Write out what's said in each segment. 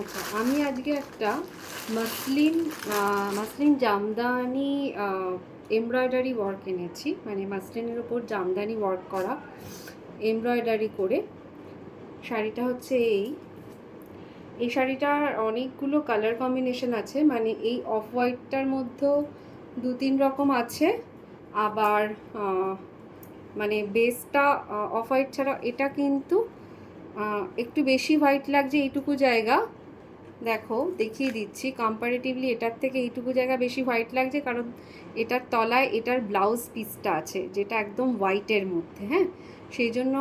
আচ্ছা আমি আজকে একটা muslin muslin jamdani embroidery work এনেছি। মানে মাসলিনের উপর জামদানি ওয়ার্ক করা এমব্রয়ডারি করে। শাড়িটা হচ্ছে এই। এই শাড়িটার অনেকগুলো কালার কম্বিনেশন আছে। মানে এই অফ হোয়াইটটার মধ্যেও দু তিন রকম আছে। আবার মানে বেসটা অফ হোয়াইট ছাড়া এটা কিন্তু একটু বেশি হোয়াইট লাগছে এইটুকু জায়গা। দেখো, দেখিয়ে দিচ্ছি। কম্পারেটিভলি এটার থেকে এইটুকু জায়গা বেশি হোয়াইট লাগছে কারণ এটার তলায় এটার ব্লাউজ পিসটা আছে, যেটা একদম হোয়াইটের মধ্যে হ্যাঁ? সেই জন্য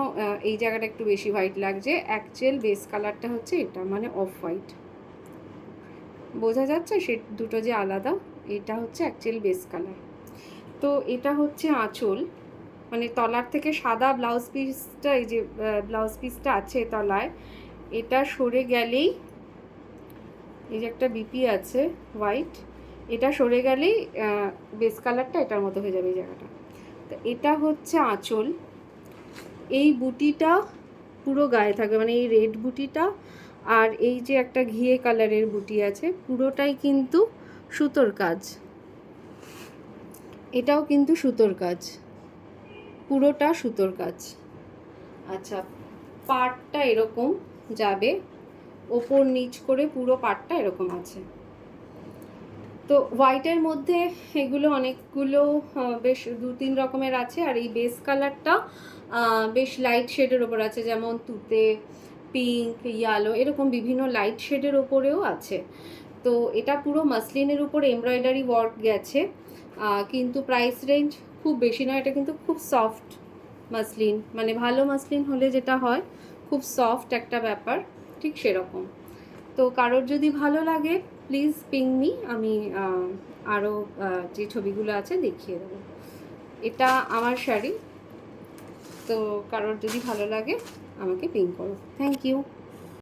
এই জায়গাটা একটু বেশি হোয়াইট লাগছে। অ্যাকচুয়াল বেস কালারটা হচ্ছে এটা মানে অফ হোয়াইট বোঝা যাচ্ছে? সে দুটো যে আলাদা, এটা হচ্ছে অ্যাকচুয়াল বেস কালার তো এটা হচ্ছে আঁচল। মানে তলার থেকে সাদা ব্লাউজ পিসটা এই যে ব্লাউজ পিসটা আছে তলায়, এটা সরে গেলেই এই যে একটা বিপি আছে হোয়াইট এটা সরে গেলেই বেস কালারটা এটার মতো হয়ে যাবে এই জায়গাটা। তো এটা হচ্ছে আঁচল। এই বুটিটা পুরো গায়ে থাকবে মানে এই রেড বুটিটা আর এই যে একটা ঘিয়ে কালারের বুটি আছে, পুরোটাই কিন্তু সুতোর কাজ। এটাও কিন্তু সুতোর কাজ। পুরোটা সুতোর কাজ। আচ্ছা পাটটা এরকম যাবে। ওপর নিচ করে পুরো পাটটা এরকম আছে। তো হোয়াইটের মধ্যে এগুলো অনেকগুলো বেশ দু তিন রকমের আছে আর এই বেস কালারটা বেশ লাইট শেডের ওপর আছে যেমন তুতে পিঙ্ক ইয়ালো এরকম বিভিন্ন লাইট শেডের ওপরেও আছে। তো এটা পুরো মাসলিনের উপর এমব্রয়ডারি ওয়ার্ক গেছে কিন্তু প্রাইস রেঞ্জ খুব বেশি নয়, এটা কিন্তু খুব সফট মাসলিন মানে ভালো মাসলিন হলে যেটা হয়, খুব সফট একটা ব্যাপার। ঠিক সেরকম। তো কারোর যদি ভালো লাগে প্লিজ পিং মি আমি আরও যে ছবিগুলো আছে দেখিয়ে দেবো। এটা আমার শাড়ি। তো কারোর যদি ভালো লাগে, আমাকে পিং করো। Thank you